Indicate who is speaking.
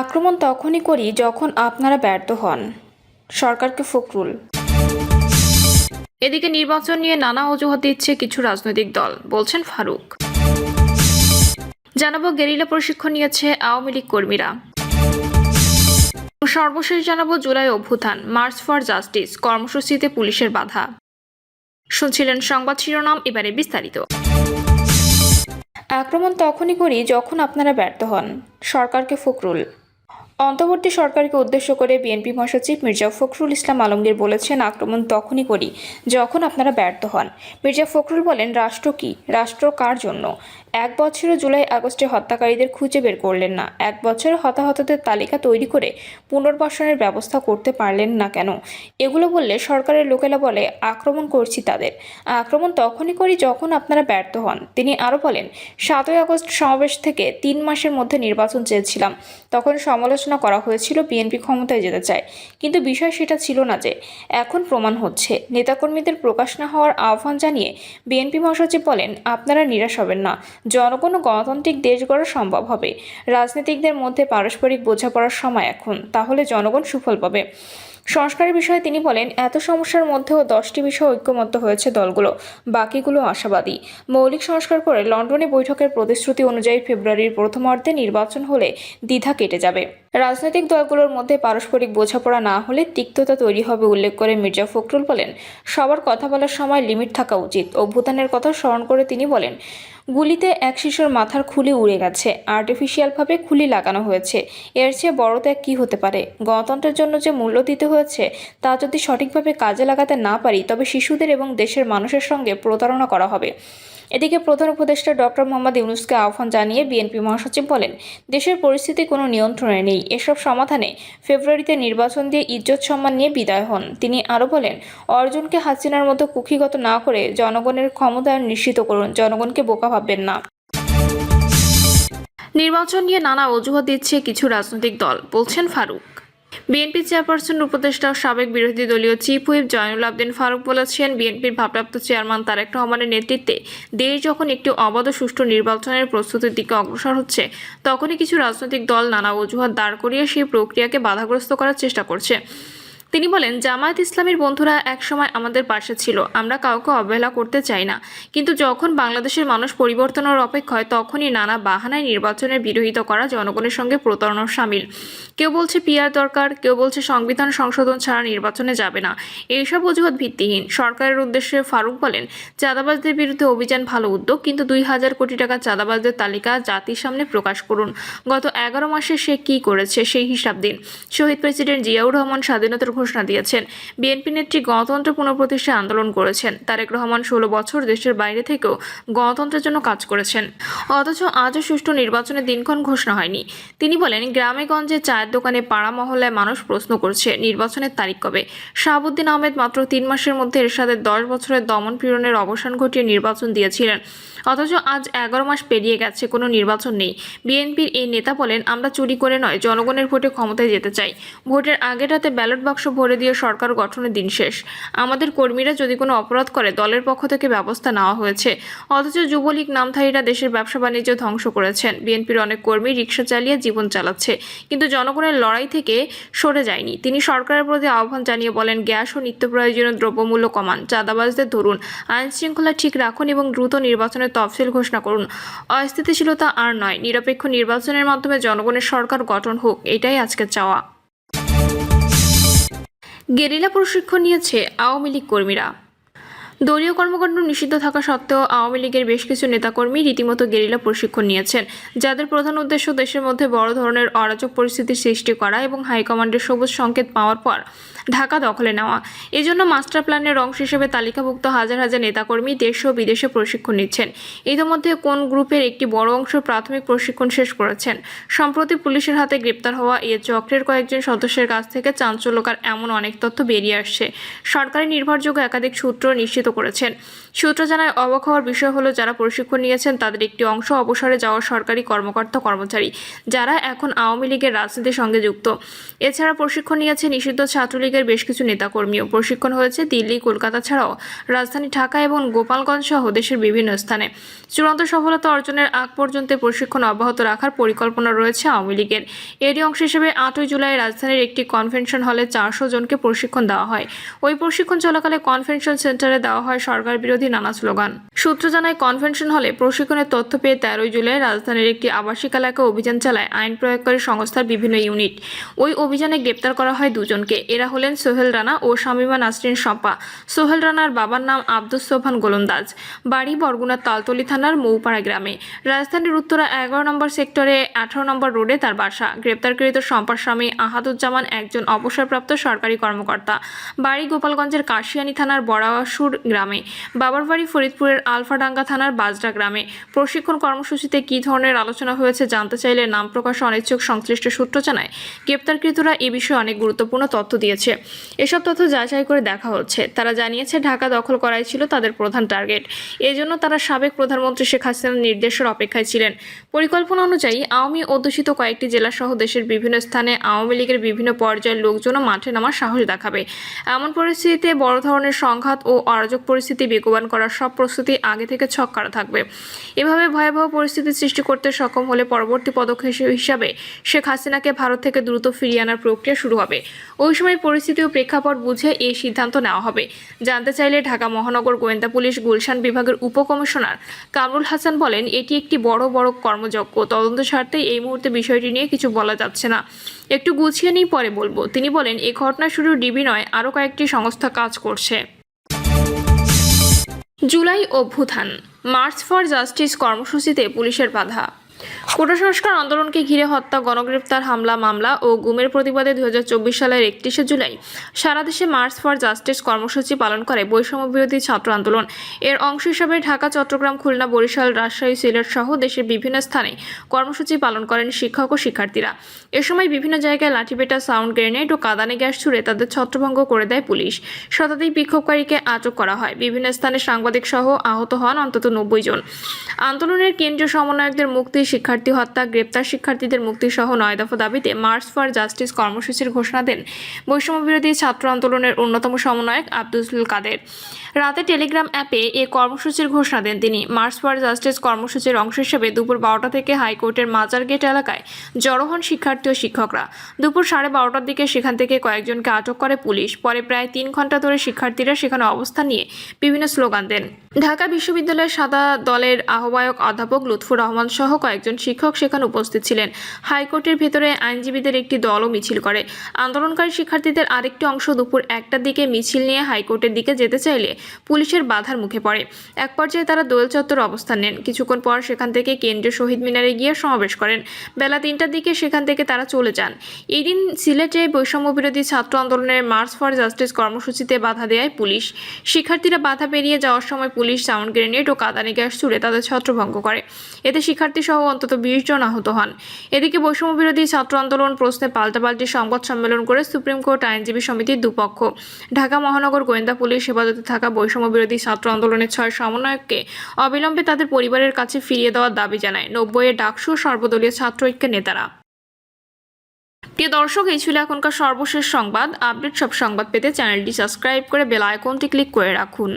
Speaker 1: আক্রমণ তখনই করি যখন আপনারা ব্যর্থ হন। সরকারকে ফখরুল। এদিকে নির্বাচন নিয়ে নানা অজুহাত দিচ্ছে কিছু রাজনৈতিক দল বলছেন ফারুক। জানাব গেরিলা প্রশিক্ষণ নিয়েছে আওয়ামী লীগ কর্মীরা। সর্বশেষ জানাব জুলাই অভ্যুত্থান মার্চ ফর জাস্টিস কর্মসূচিতে পুলিশের বাধা। শুনছিলেন সংবাদ শিরোনাম এবারে বিস্তারিত। আক্রমণ তখনই করি যখন আপনারা ব্যর্থ হন সরকারকে ফখরুল। অন্তর্বর্তী সরকারকে উদ্দেশ্য করে বিএনপি মহাসচিব মির্জা ফখরুল ইসলাম আলমগীর বলেছেন, আক্রমণ তখনই করি যখন আপনারা ব্যর্থ হন। মির্জা ফখরুল বলেন, রাষ্ট্র কি? রাষ্ট্র কার জন্য? এক বছরে জুলাই, আগস্টে হত্যাকারীদের খুঁজে বের করলেন না। এক বছরে হতাহতদের তালিকা তৈরি করে পুনর্বাসনের ব্যবস্থা করতে পারলেন না কেন? এগুলো বললে সরকারের লোকেরা বলে, আক্রমণ করছি তাদের। আক্রমণ তখনই করি যখন আপনারা ব্যর্থ হন। তিনি আরও বলেন, সাতই আগস্ট সমাবেশ থেকে তিন মাসের মধ্যে নির্বাচন চেয়েছিলাম। তখন সমালোচনা করা হয়েছিল বিএনপি ক্ষমতায় যেতে চায়। কিন্তু বিষয় সেটা ছিল না যে, এখন প্রমাণ হচ্ছে। নেতাকর্মীদের প্রকাশ না হওয়ার আহ্বান জানিয়ে বিএনপি মহাসচিব বলেন, আপনারা নিরাশ হবেন না। জনগণ গণতান্ত্রিক দেশ গড়া সম্ভব হবে। রাজনীতিকদের মধ্যে পারস্পরিক বোঝাপড়ার সময় এখন। তাহলে জনগণ সুফল পাবে। সংস্কারের বিষয়ে তিনি বলেন, এত সমস্যার মধ্যেও দশটি বিষয় ঐক্যমত্য হয়েছে দলগুলো, বাকিগুলো আশাবাদী। মৌলিক সংস্কার করে লন্ডনে বৈঠকের প্রতিশ্রুতি অনুযায়ী ফেব্রুয়ারির প্রথমার্ধে নির্বাচন হলে দ্বিধা কেটে যাবে। রাজনৈতিক দলগুলোর মধ্যে পারস্পরিক বোঝাপড়া না হলে তিক্ততা তৈরি হবে উল্লেখ করে মির্জা ফখরুল বলেন, সবার কথা বলার সময় লিমিট থাকা উচিত। অভ্যুত্থানের কথা স্মরণ করে তিনি বলেন গুলিতে এক শিশুর মাথার খুলি উড়ে গেছে। আর্টিফিশিয়ালভাবে খুলি লাগানো হয়েছে। এর চেয়ে বড় ত্যাগ কী হতে পারে? গণতন্ত্রের জন্য যে মূল্য দিতে হয়েছে, তা যদি সঠিকভাবে কাজে লাগাতে না পারি, তবে শিশুদের এবং দেশের মানুষের সঙ্গে প্রতারণা করা হবে। এদিকে প্রধান উপদেষ্টা ডক্টর মোহাম্মদ ইউনুসকে আহ্বান জানিয়ে বিএনপি মহাসচিব বলেন, দেশের পরিস্থিতি কোনো নিয়ন্ত্রণে নেই। এসব সমাধানে ফেব্রুয়ারিতে নির্বাচন দিয়ে ইজ্জত সম্মান নিয়ে বিদায় হন। তিনি আরও বলেন, অর্জুনকে হাসিনার মতো কুক্ষিগত না করে জনগণের ক্ষমতায়ন নিশ্চিত করুন। জনগণকে বোকা ভাববেন না। নির্বাচন নিয়ে নানা অজুহাত দিচ্ছে কিছু রাজনৈতিক দল, বলছেন ফারুক। বিএনপি চেয়ারপারসন উপদেষ্টা ও সাবেক বিরোধী দলীয় চিফ হুইপ জয়নুল আবদিন ফারুক বলেছেন, বিএনপির ভারপ্রাপ্ত চেয়ারম্যান তারেক রহমানের নেতৃত্বে দেশ যখন একটি অবাধ সুষ্ঠু নির্বাচনের প্রস্তুতির দিকে অগ্রসর হচ্ছে, তখনই কিছু রাজনৈতিক দল নানা অজুহাত দাঁড় করিয়ে সেই প্রক্রিয়াকে বাধাগ্রস্ত করার চেষ্টা করছে। তিনি বলেন, জামায়াত ইসলামীর বন্ধুরা একসময় আমাদের পাশে ছিল। আমরা কাউকে অবহেলা করতে চাই না। কিন্তু যখন বাংলাদেশের মানুষ পরিবর্তনের অপেক্ষায়, তখনই নানা বাহানায় নির্বাচনের বিরোধিতা করা জনগণের সঙ্গে প্রতারণার সামিল। কেউ বলছে পিয়ার দরকার, কেউ বলছে সংবিধান সংশোধন ছাড়া নির্বাচনে যাবে না। এইসব অজুহাত ভিত্তিহীন। সরকারের উদ্দেশ্যে ফারুক বলেন, চাঁদাবাজদের বিরুদ্ধে অভিযান ভালো উদ্যোগ, কিন্তু দুই হাজার কোটি টাকা চাঁদাবাজদের তালিকা জাতির সামনে প্রকাশ করুন। গত এগারো মাসে সে কী করেছে সেই হিসাব দিন। শহীদ প্রেসিডেন্ট জিয়াউর রহমান স্বাধীনতার ঘোষণা দিয়েছেন। বিএনপি নেত্রী গণতন্ত্র পুনঃপ্রতিষ্ঠায় আন্দোলন করেছেন। তারেক রহমান ষোলো বছর দেশের বাইরে থেকেও গণতন্ত্রের জন্য কাজ করেছেন। অথচ আজও সুষ্ঠু নির্বাচনের দিনক্ষণ ঘোষণা হয়নি। তিনি বলেন গ্রামে গঞ্জে চায়ের দোকানে পাড়া মহল্লায় মানুষ প্রশ্ন করছে, নির্বাচনের তারিখ কবে? শাহাবুদ্দিন আহমেদ মাত্র তিন মাসের মধ্যে এরশাদের দশ বছরের দমন পীড়নের অবসান ঘটিয়ে নির্বাচন দিয়েছিলেন। অথচ আজ এগারো মাস পেরিয়ে গেছে, কোনো নির্বাচন নেই। বিএনপির এই নেতা বলেন, আমরা চুরি করে নয়, জনগণের ভোটে ক্ষমতায় যেতে চাই। ভোটের আগের রাতে ব্যালট বাক্স ভরে দিয়ে সরকার গঠনের দিন শেষ। আমাদের কর্মীরা যদি কোনো অপরাধ করে, দলের পক্ষ থেকে ব্যবস্থা নেওয়া হয়েছে। অথচ যুবলীগ নামধারীরা দেশের ব্যবসা বাণিজ্য ধ্বংস করেছেন। বিএনপির অনেক কর্মী রিক্সা চালিয়ে জীবন চালাচ্ছে, কিন্তু জনগণের লড়াই থেকে সরে যায়নি। তিনি সরকারের প্রতি আহ্বান জানিয়ে বলেন, গ্যাস ও নিত্য প্রয়োজনীয় দ্রব্যমূল্য কমান, চাঁদাবাজদের ধরুন আইন শৃঙ্খলা ঠিক রাখুন এবং দ্রুত নির্বাচনের তফসিল ঘোষণা করুন। অস্থিতিশীলতা আর নয়, নিরপেক্ষ নির্বাচনের মাধ্যমে জনগণের সরকার গঠন হোক, এটাই আজকে চাওয়া। গেরিলা প্রশিক্ষণ নিয়েছে আওয়ামী লীগ কর্মীরা। দলীয় কর্মকাণ্ড নিষিদ্ধ থাকা সত্ত্বেও আওয়ামী লীগের বেশ কিছু নেতাকর্মী রীতিমতো গেরিলা প্রশিক্ষণ নিয়েছেন, যাদের প্রধান উদ্দেশ্য দেশের মধ্যে বড় ধরনের অরাজক পরিস্থিতির সৃষ্টি করা এবং হাইকমান্ডের সবুজ সংকেত পাওয়ার পর। ঢাকা দখলে নেওয়া। এজন্য মাস্টার প্ল্যানের অংশ হিসেবে তালিকাভুক্ত হাজার হাজার নেতাকর্মী দেশ ও বিদেশে প্রশিক্ষণ নিচ্ছেন। ইতিমধ্যে কোন গ্রুপের একটি বড় অংশ প্রাথমিক প্রশিক্ষণ শেষ করেছেন? সম্প্রতি পুলিশের হাতে গ্রেপ্তার হওয়া এ চক্রের কয়েকজন সদস্যের কাছ থেকে চাঞ্চল্যকার এমন অনেক তথ্য বেরিয়ে আসছে। সরকারি নির্ভরযোগ্য একাধিক সূত্র নিশ্চিত করেছেন। সূত্র জানায়, অবাক হওয়ার বিষয় হলো, যারা প্রশিক্ষণ নিয়েছেন তাদের একটি অংশ অবসরে যাওয়া সরকারি কর্মকর্তা কর্মচারী, যারা এখন আওয়ামী লীগের রাজনীতির সঙ্গে যুক্ত। এছাড়া প্রশিক্ষণ নিয়েছে নিষিদ্ধ ছাত্রলীগের লীগের বেশ কিছু নেতাকর্মীও প্রশিক্ষণ হয়েছে দিল্লি, কলকাতা ছাড়াও রাজধানী ঢাকা এবং গোপালগঞ্জ সহ দেশের বিভিন্ন স্থানে। চূড়ান্ত সফলতা অর্জনের আগ পর্যন্ত প্রশিক্ষণ অব্যাহত রাখার পরিকল্পনা রয়েছে আওয়ামী লীগের। এরই অংশ হিসেবে আটই জুলাই রাজধানীর একটি কনভেনশন হলে চারশো জনকে প্রশিক্ষণ দেওয়া হয়। ওই প্রশিক্ষণ চলাকালে কনভেনশন সেন্টারে দেওয়া হয় সরকার বিরোধী নানা স্লোগান। সূত্র জানায়, কনভেনশন হলে প্রশিক্ষণের তথ্য পেয়ে তেরোই জুলাই রাজধানীর একটি আবাসিক এলাকায় অভিযান চালায় আইন প্রয়োগকারী সংস্থার বিভিন্ন ইউনিট। ওই অভিযানে গ্রেপ্তার করা হয় দুজনকে। এরা হলেন সোহেল রানা ও শামিমা নাসরিন শম্পা। সোহেল রানার বাবার নাম আব্দুস সোফান গোলন্দাজ। বাড়ি বরগুনার তালতলি থানার মৌপাড়া গ্রামে। রাজধানীর উত্তরা এগারো নম্বর সেক্টরে আঠারো নম্বর রোডে তার বাসা। গ্রেপ্তারকৃত শম্পার স্বামী আহাদুজ্জামান একজন অবসরপ্রাপ্ত সরকারি কর্মকর্তা। বাড়ি গোপালগঞ্জের কাশিয়ানী থানার বড়াসুর গ্রামে। বাবার বাড়ি ফরিদপুরের আলফাডাঙ্গা থানার বাজরা গ্রামে। প্রশিক্ষণ কর্মসূচিতে কী ধরনের আলোচনা হয়েছে জানতে চাইলে নাম প্রকাশে অনিচ্ছুক সংশ্লিষ্ট সূত্র জানায়। গ্রেপ্তারকৃতরা এ বিষয়ে অনেক গুরুত্বপূর্ণ তথ্য দিয়েছে। এসব তথ্য যাচাই করে দেখা হচ্ছে। তারা জানিয়েছে, ঢাকা দখল করাই ছিল তাদের প্রধান টার্গেট। এজন্য তারা সাবেক প্রধানমন্ত্রী শেখ হাসিনার নির্দেশের অপেক্ষায় ছিলেন। পরিকল্পনা অনুযায়ী আওয়ামী অধ্যুষিত কয়েকটি জেলাসহ দেশের বিভিন্ন স্থানে আওয়ামী লীগের বিভিন্ন পর্যায়ের লোকজনও মাঠে নামার সাহস দেখাবে। এমন পরিস্থিতিতে বড় ধরনের সংঘাত ও অরাজক পরিস্থিতি বেগবান করার সব প্রস্তুতি আগে থেকে ছক করা থাকবে। এভাবে ভয়াবহ পরিস্থিতি সৃষ্টি করতে সক্ষম হলে পরবর্তী পদক্ষেপ হিসাবে শেখ হাসিনাকে ভারত থেকে দ্রুত ফিরিয়ে আনার প্রক্রিয়া শুরু হবে। ওই সময় পরিস্থিতি ও প্রেক্ষাপট বুঝে এই সিদ্ধান্ত নেওয়া হবে। জানতে চাইলে ঢাকা মহানগর গোয়েন্দা পুলিশ গুলশান বিভাগের উপকমিশনার কামরুল হাসান বলেন, এটি একটি বড় বড় কর্মযজ্ঞ। তদন্ত স্বার্থে এই মুহূর্তে বিষয়টি নিয়ে কিছু বলা যাচ্ছে না। একটু গুছিয়ে নিই, পরে বলব। তিনি বলেন এই ঘটনা শুধু ডিবি নয়, আরও কয়েকটি সংস্থা কাজ করছে। জুলাই অভ্যুত্থান। মার্চ ফর জাস্টিস কর্মসূচিতে পুলিশের বাধা। কোটা সংস্কার আন্দোলনকে ঘিরে হত্যা গণগ্রেপ্তার হামলা, মামলা ও গুমের প্রতিবাদে দুহাজার চব্বিশ সালের একত্রিশে জুলাই সারা দেশে মার্চ ফর জাস্টিস কর্মসূচি পালন করে বৈষম্য বিরোধী ছাত্র আন্দোলন। এর অংশ হিসাবে ঢাকা, চট্টগ্রাম, খুলনা, বরিশাল, রাজশাহী, সিলেট সহ দেশের বিভিন্ন স্থানে কর্মসূচি পালন করেন শিক্ষক ও শিক্ষার্থীরা। এ সময় বিভিন্ন জায়গায় লাঠিপেটা, সাউন্ড গ্রেনেড ও কাদানে গ্যাস ছুড়ে তাদের ছত্রভঙ্গ করে দেয় পুলিশ। শতাধিক বিক্ষোভকারীকে আটক করা হয়। বিভিন্ন স্থানে সাংবাদিক সহ আহত হন অন্তত নব্বই জন। আন্দোলনের কেন্দ্রীয় সমন্বয়কদের মুক্তি শিক্ষার্থী হত্যা, গ্রেপ্তার শিক্ষার্থীদের মুক্তি সহ নয় দফা দাবিতে মার্চ ফর জাস্টিস কর্মসূচির ঘোষণা দেন বৈষম্য বিরোধী ছাত্র আন্দোলনের অন্যতম সমন্বয়ক আব্দুল কাদের। রাতে টেলিগ্রাম অ্যাপে এ কর্মসূচির ঘোষণা দেন তিনি। মার্চ ফর জাস্টিস কর্মসূচির অংশ হিসেবে দুপুর বারোটা থেকে হাইকোর্টের মাজার গেট এলাকায় জড়ো হন শিক্ষার্থী ও শিক্ষকরা। দুপুর সাড়ে বারোটার দিকে সেখান থেকে কয়েকজনকে আটক করে পুলিশ। পরে প্রায় তিন ঘণ্টা ধরে শিক্ষার্থীরা সেখানে অবস্থান নিয়ে বিভিন্ন স্লোগান দেন। ঢাকা বিশ্ববিদ্যালয়ের সাদা দলের আহ্বায়ক অধ্যাপক লুৎফুর রহমান সহ কয়েকজন শিক্ষক সেখানে উপস্থিত ছিলেন। হাইকোর্টের ভেতরে আইনজীবীদের একটি দলও মিছিল করে। আন্দোলনকারী শিক্ষার্থীদের আরেকটি অংশ দুপুর একটার দিকে মিছিল নিয়ে হাইকোর্টের দিকে যেতে চাইলে পুলিশের বাধার মুখে পড়ে। এক পর্যায়ে তারা দোয়েল চত্বর অবস্থান নেন। কিছুক্ষণ পর সেখান থেকে কেন্দ্রীয় শহীদ মিনারে গিয়ে সমাবেশ করেন। বেলা তিনটার দিকে সেখান থেকে তারা চলে যান। এই দিন সিলেটে বৈষম্য বিরোধী ছাত্র আন্দোলনের মার্চ ফর জাস্টিস কর্মসূচিতে বাধা দেয় পুলিশ। শিক্ষার্থীরা বাধা পেরিয়ে যাওয়ার সময় পুলিশ সাউন্ড গ্রেনেড ও কাদানি গ্যাস ছুড়ে তাদের ছত্রভঙ্গ করে। এতে শিক্ষার্থী সহ অন্তত বিশ জন আহত হন। এদিকে বৈষম্য বিরোধী ছাত্র আন্দোলন প্রশ্নে পাল্টাপাল্টি সংবাদ সম্মেলন করে সুপ্রিম কোর্ট আইনজীবী সমিতির দুপক্ষ। ঢাকা মহানগর গোয়েন্দা পুলিশ হেফাজতে থাকা বৈষম্য বিরোধী ছাত্র আন্দোলনের ছয় সমন্বয়ককে অবিলম্বে তাদের পরিবারের কাছে ফিরিয়ে দেওয়ার দাবি জানায় নব্বইয়ে ডাকসু সর্বদলীয় ছাত্র ঐক্যের নেতারা। প্রিয় দর্শক, এই ছিল এখনকার সর্বশেষ সংবাদ। আপডেট সব সংবাদ পেতে চ্যানেলটি সাবস্ক্রাইব করে বেল আইকনটি ক্লিক করে রাখুন।